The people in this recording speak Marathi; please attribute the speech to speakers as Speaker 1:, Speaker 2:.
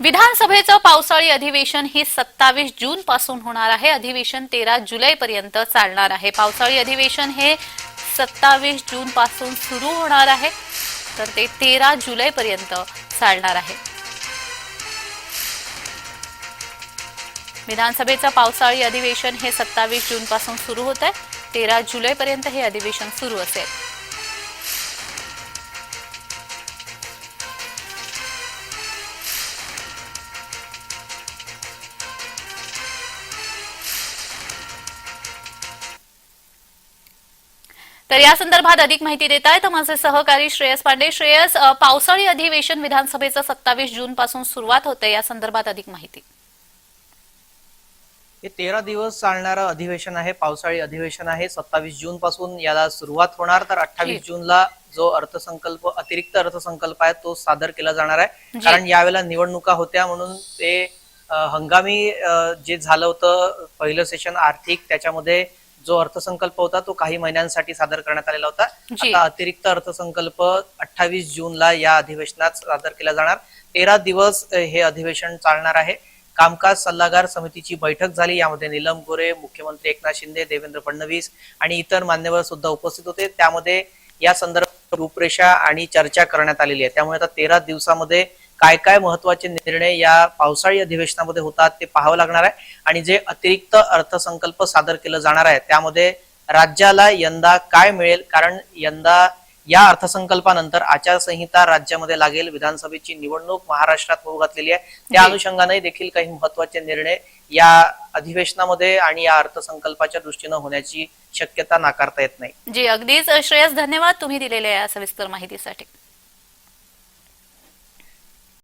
Speaker 1: विधानसभेचं पावसाळी अधिवेशन हे सत्तावीस जून पासून होणार आहे. अधिवेशन तेरा जुलै पर्यंत चालणार आहे. पावसाळी अधिवेशन हे सत्तावीस जून पासून सुरू होणार आहे. तर ते तेरा जुलै पर्यंत चालणार आहे. विधानसभेचं पावसाळी अधिवेशन हे सत्तावीस जून पासून सुरू होत आहे तेरा जुलै पर्यंत हे अधिवेशन सुरू असेल. तर या संदर्भात अधिक माहिती देत आहेत माझे सहकारी श्रेयस पांडे. श्रेयस पावसाळी अधिवेशन विधानसभेचं सत्तावीस जून पासून सुरुवात होते या संदर्भात अधिक माहिती.
Speaker 2: हे तेरा दिवस चालणारं अधिवेशन आहे पावसाळी अधिवेशन आहे. सत्तावीस जून पासून याला सुरुवात होणार. तर अठ्ठावीस. जूनला जो अर्थसंकल्प अतिरिक्त अर्थसंकल्प आहे तो सादर केला जाणार आहे. कारण यावेळेला निवडणुका होत्या म्हणून ते हंगामी जे झालं होतं पहिलं सेशन आर्थिक त्याच्यामध्ये जो अर्थसंकल्प होता तो काही महिन्यांसाठी सादर करण्यात आलेला होता. आता अतिरिक्त अर्थसंकल्प अठ्ठावीस जूनला या अधिवेशनात सादर केला जाणार. तेरा दिवस हे अधिवेशन चालणार आहे. कामकाज सल्लागार समितीची बैठक झाली. यामध्ये नीलम गोरे मुख्यमंत्री एकनाथ शिंदे देवेंद्र फडणवीस आणि इतर मान्यवर सुद्धा उपस्थित होते. त्यामध्ये या संदर्भात रूपरेषा आणि चर्चा करण्यात आलेली आहे. त्यामुळे आता तेरा दिवसामध्ये काय काय महत्त्वाचे निर्णय या पावसाळी अधिवेशनामध्ये होतात ते पाहावं लागणार आहे. आणि जे अतिरिक्त अर्थसंकल्प सादर केलं जाणार आहे त्यामध्ये राज्याला यंदा काय मिळेल? कारण यंदा या अर्थसंकल्पानंतर आचारसंहिता राज्यामध्ये लागेल. विधानसभेची निवडणूक महाराष्ट्रात होऊ घातलेली आहे. त्या. अनुषंगाने देखील काही महत्त्वाचे निर्णय या अधिवेशनामध्ये आणि या अर्थसंकल्पाच्या दृष्टीनं होण्याची शक्यता नाकारता येत नाही.
Speaker 1: जी अगदीच श्रेयस धन्यवाद तुम्ही दिलेल्या या सविस्तर माहितीसाठी.